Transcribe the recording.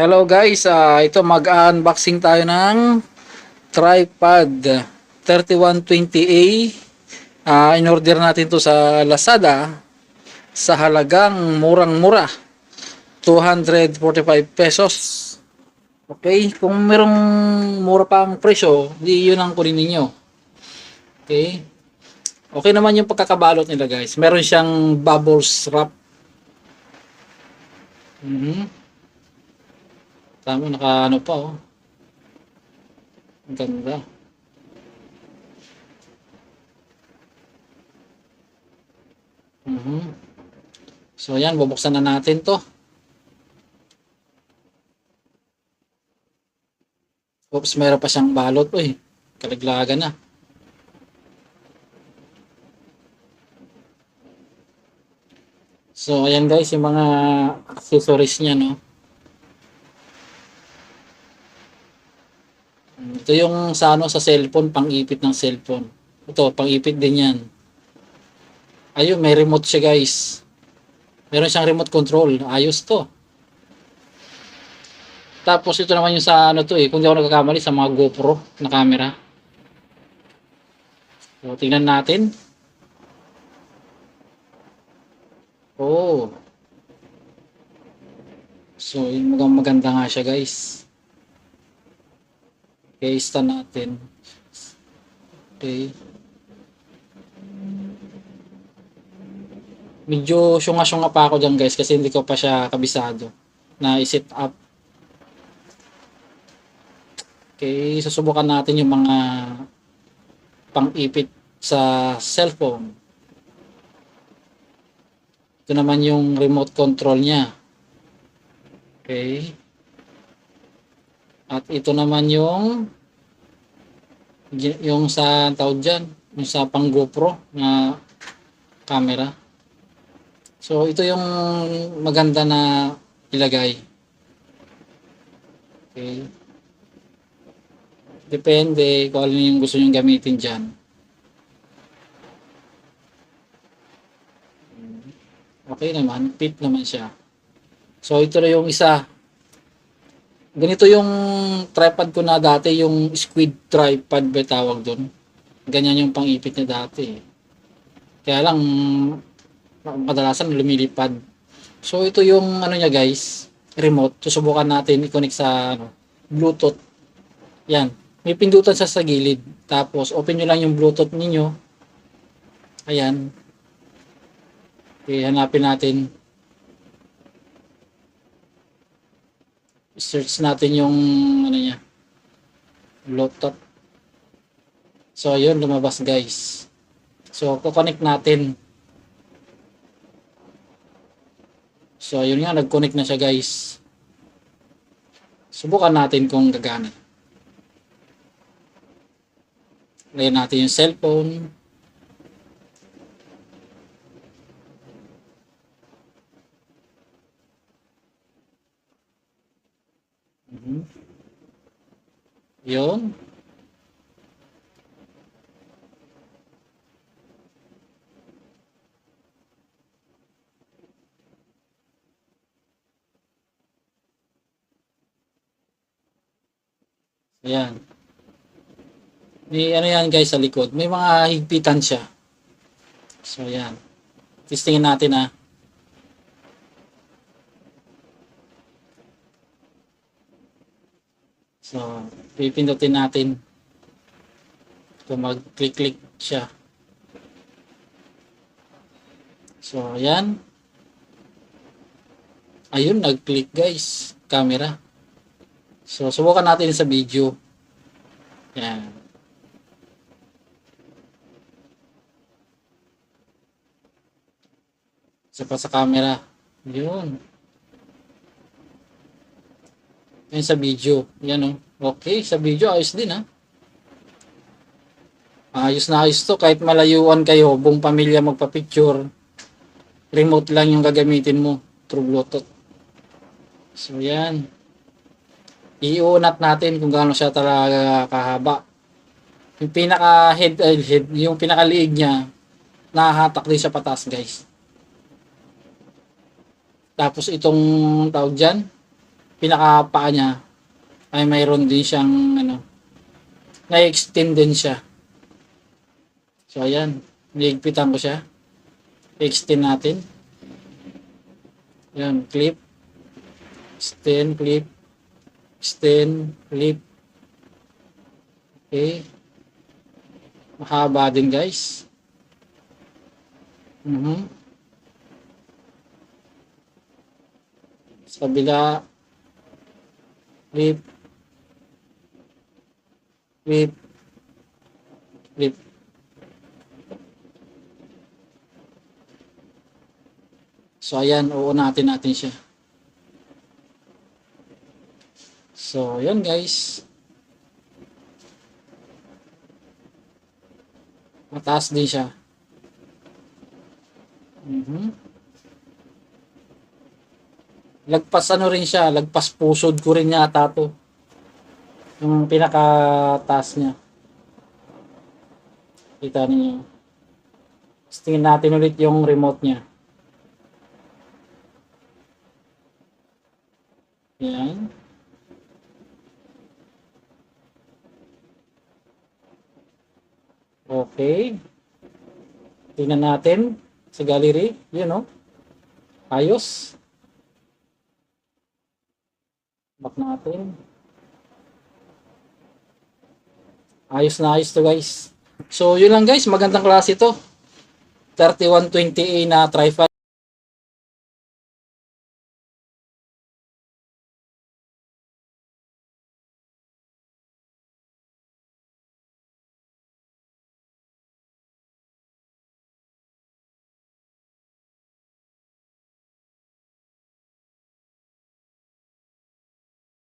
Hello guys, ah, ito mag-unboxing tayo ng tripod 3120A. Ah, in-order natin to sa Lazada sa halagang murang-mura. 245 pesos. Okay, kung merong mura pang presyo, di yun ang kunin ninyo. Okay. Okay naman yung pagkakabalot nila guys. Meron siyang bubbles wrap. Mhm. Tama, naka ano pa oh. Ang ganda. Mhm. So yan, bubuksan na natin to. Oops, meron pa siyang balot. Uy, kalaglagan na. So, ayan guys, yung mga accessories niya, no? Ito yung sa ano sa cellphone, pang-ipit ng cellphone. Ito, pang-ipit din yan. Ayun, may remote siya guys. Meron siyang remote control. Ayos to. Tapos ito naman yung sa ano to eh, kung di ako nagkakamali sa mga GoPro na camera. So, tingnan natin. Oh. So, yun maganda, nga siya guys. Stand natin. Okay. Medyo syunga-syunga pa ako dyan guys kasi hindi ko pa siya kabisado na i-set up. Okay, susubukan natin yung mga pang-ipit sa cellphone. Ito naman yung remote control niya. Okay. At ito naman yung yung sa tawag dyan, yung sa pang GoPro na camera. So ito yung maganda na ilagay. Okay. Depende kung ano yung gusto nyong gamitin dyan. Okay naman, fit naman siya. So ito na yung isa. Ganito yung tripod ko na dati, yung squid tripod ba tawag doon. Ganyan yung pang-ipit niya dati. Kaya lang, kadalasan lumilipad. So ito yung ano niya guys, remote. Susubukan natin i-connect sa ano, Bluetooth. Yan. May pindutan siya sa gilid. Tapos open nyo lang yung Bluetooth ninyo. Ayan. Okay, hanapin natin. Search natin yung ano niya. Bluetooth. So, yun, lumabas guys. So, kukonect natin. So, yun nga, nag-connect na siya guys. Subukan natin kung gagana. Lagyan natin yung cellphone. Mhm. Yun. Ayan. May ano yan guys sa likod. May mga higpitan siya. So ayan. Testingin natin ah. So, pipindutin natin. Kung mag-click-click siya. So, ayan. Ayun, nag-click guys. Camera. So, subukan natin sa video. Yan. Isa pa sa camera. Yun. Yan sa video. Yan oh. Okay, sa video ayos din ha. Ayos na ayos to kahit malayuan kayo, buong pamilya magpa-picture. Remote lang yung gagamitin mo through Bluetooth. So yan. Iunat natin kung gaano siya talaga kahaba. Yung pinaka head, head yung pinaka liig niya nahahatak din siya patas guys. Tapos itong tawag dyan, pinakapaa niya ay mayroon din siyang ano, na-extend din siya. So, ayan. Niigpitan ko siya. I-extend natin. Ayan, clip. Extend, clip. Extend, clip. Okay. Mahaba din guys. Mhm. Sa kabila. Clip. Clip. Clip. So, ayan, uunatin natin siya. So, ayan guys. Mataas din siya. Mhm. Lagpas ano rin siya, lagpas pusod ko rin yata to. Yung pinakataas niya. Kita niyo. Tapos tingnan natin ulit yung remote niya. Yan. Okay. Tingnan natin sa gallery. Yun, no? Ayos. Back natin. Ayos na ayos to guys. So, yun lang guys. Magandang klase to. 3120A na tripod.